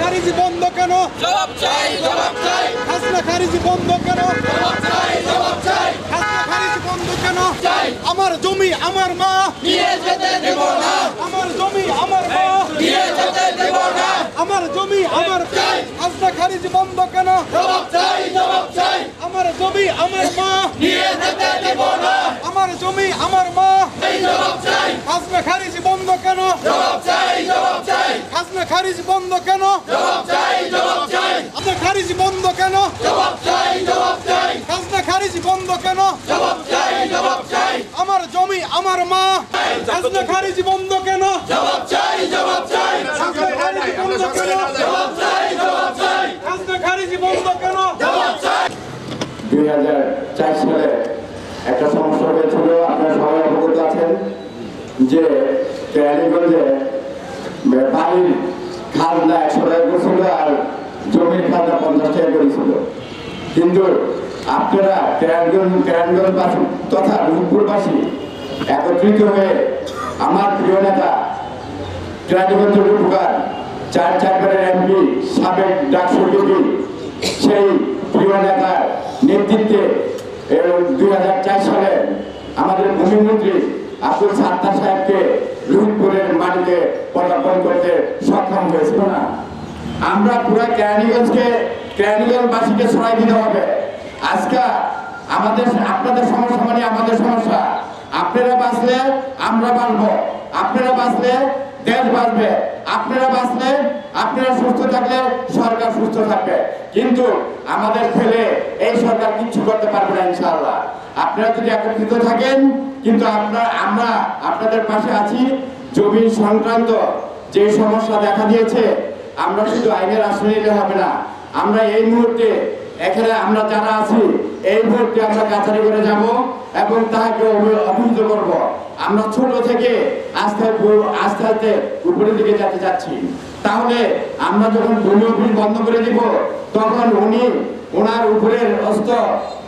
খারিজি বন্ধ কেন? জবাব চাই জবাব চাই। খাজনা খারিজি বন্ধ কেন? জবাব চাই জবাব চাই। খাজনা খারিজি বন্ধ কেন? চাই। আমার জমি আমার মা। নিয়ে যেতে দেব না। আমার জমি আমার মা। নিয়ে যেতে দেব না। আমার জমি আমার চাই। খাজনা খারিজি বন্ধ কেন? জবাব চাই জবাব চাই। আমার জমি আমার মা। নিয়ে যেতে দেব না। আমার জমি আমার মা। জবাব চাই। খাজনা খারিজি বন্ধ কেন? জবাব খারিজি বন্ধ কেন? জবাব চাই জবাব চাই। আপনার খারিজি বন্ধ কেন? জবাব চাই জবাব চাই। খাজনা খারিজি বন্ধ কেন? জবাব চাই জবাব চাই। আমার জমি আমার মা। খাজনা খারিজি বন্ধ কেন? জবাব চাই জবাব চাই। খাজনা খারিজি বন্ধ কেন? জবাব চাই জবাব চাই। খাজনা খারিজি বন্ধ কেন? জবাব চাই। দুই হাজার চার সালে একটা সমস্যা হয়েছিল আপনারা সবাই অবগত আছেন যে কেরানীগঞ্জে বাড়ির খাজনা একশো টাকা করেছিল আর জমির খাজনা পঞ্চাশ টাকা করেছিল কিন্তু আপনারা কেরানগঞ্জ, কেরানগঞ্জবাসী তথা রূপপুরবাসী একত্রিত হয়ে আমার প্রিয় নেতা, কেরানীগঞ্জের উপকার চার চারবারের এমপি, সাবেক ডাকসু বিপি সেই প্রিয় নেতার নেতৃত্বে দুই হাজার চার সালে আমাদের ভূমিমন্ত্রী আব্দুল সাত্তার সাহেবকে রুহিতপুরের মাটিতে করতে সক্ষম হয়েছিল না। আমরা পুরো কেরানীগঞ্জকে, কেরানীগঞ্জবাসীকে সরাই দিতে হবে। আজকে আমাদের, আপনাদের সমস্যা মানে আমাদের সমস্যা। আপনারা বাঁচলে আমরা বাঁচবো। আপনারা বাঁচলে দেশ বাঁচবে। আপনারা বাঁচলে আপনারা সুস্থ থাকলে সরকার সুস্থ থাকবে। কিন্তু আমাদের ছেলে এই সরকার কিচ্ছু করতে পারবে না ইনশাআল্লাহ। আপনারা যদি একত্রিত থাকেন, কিন্তু আপনার আমরা আপনাদের পাশে আছি। জমি সংক্রান্ত যে সমস্যা দেখা দিয়েছে, আমরা শুধু আইনের আশ্রয় নিলে হবে না। আমরা এই মুহূর্তে, এখানে আমরা যারা আছি, এই মুহূর্তে আমরা কাছারি করে যাব এবং তাহাকে অভি- অভিহিত করব। আমরা ছোট থেকে আস্তে আস্তে- আস্তে আস্তে উপরের দিকে যেতে যাচ্ছি। তাহলে আমরা যখন ভূমি অফিস বন্ধ করে দিব, তখন উনি ওনার উপরের অস্ত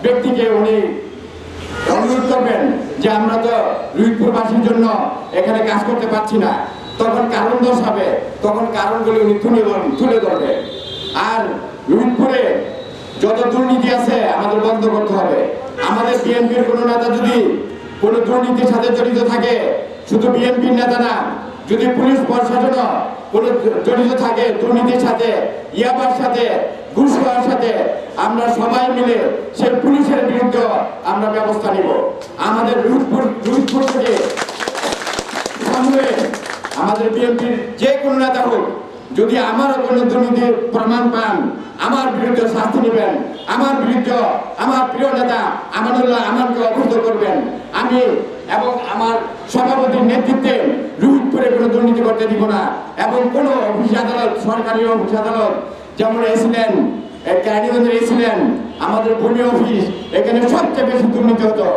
ব্যক্তিকে উনি অনুরোধ করবেন যে আমরা তো রুইপুরবাসীর জন্য এখানে কাজ করতে পারছি না। তখন কারণ দোষ হবে। তখন কারণগুলি উনি তুলে তুলে ধরবেন আর রুইপুরে যত দুর্নীতি আছে, আমাদের বন্ধ করতে হবে। আমাদের বিএনপির কোনো নেতা যদি কোনো দুর্নীতির সাথে জড়িত থাকে, শুধু বিএনপির নেতা না, যদি পুলিশ প্রশাসন কোনো জড়িত থাকে দুর্নীতির সাথে, ইয়াবার সাথে, ঘুষ খাওয়ার সাথে, আমরা সবাই মিলে সেই পুলিশের বিরুদ্ধে আমরা ব্যবস্থা নিব। আমাদের রুদপুর রুদপুর থেকে সামনে আমাদের বিএনপির যে কোনো নেতা হোক, যদি আমারও কোনো দুর্নীতির প্রমাণ পান, আমার বিরুদ্ধে শাস্তি নেবেন, আমার বিরুদ্ধে আমার প্রিয় নেতা আমানুল্লাহ আমাকে অবহিত করবেন, আমি এবং আমার সভাপতির নেতৃত্বে রুহিতপুরে কোনো দুর্নীতি করতে দিব না এবং কোনো অফিস আদালত, সরকারি অফিস আদালত, যেমন এসিলেন ক্যারিগঞ্জের এসিলেন আমাদের ভূমি অফিস, এখানে সবচেয়ে বেশি দুর্নীতি হতো।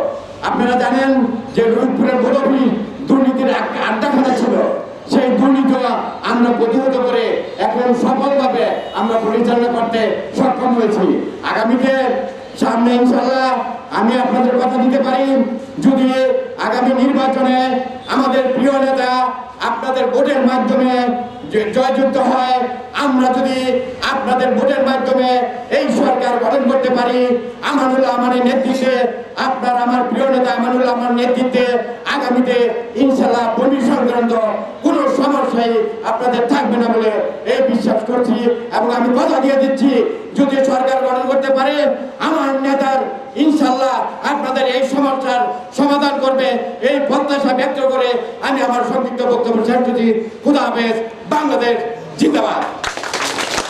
আপনারা জানেন যে রুহিতপুরের বোর্ড অফিস দুর্নীতির আড্ডাখানা ছিল সেই দুর্নীতি আমরা প্রতিহত করে এখন সফলভাবে আমরা পরিচালনা করতে সক্ষম হয়েছি। আগামীতে সামনে ইনশাল্লাহ আমি আপনাদের কথা দিতে পারি, যদি আগামী নির্বাচনে আমাদের প্রিয় নেতা আপনাদের ভোটের মাধ্যমে জয়যুক্ত হয়, আমরা যদি আপনাদের ভোটের মাধ্যমে এই সরকার গঠন করতে পারি আমানুল্লাহ আমানের নেতৃত্বে, আপনার আমার প্রিয় নেতা আমানুল্লাহ আমার নেতৃত্বে আগামীতে ইনশাল্লাহ সমস্যাই আপনাদের থাকবে না বলে এই বিশ্বাস করছি এবং আমি কথা দিয়ে দিচ্ছি, যদি সরকার গঠন করতে পারে, আমার নেতার ইনশাল্লাহ আপনাদের এই সমস্যার সমাধান করবে। এই প্রত্যাশা ব্যক্ত করে আমি আমার সংক্ষিপ্ত বক্তব্য শেষ করছি। খুদা হাফেজ, বাংলাদেশ, জিন্দাবাদ।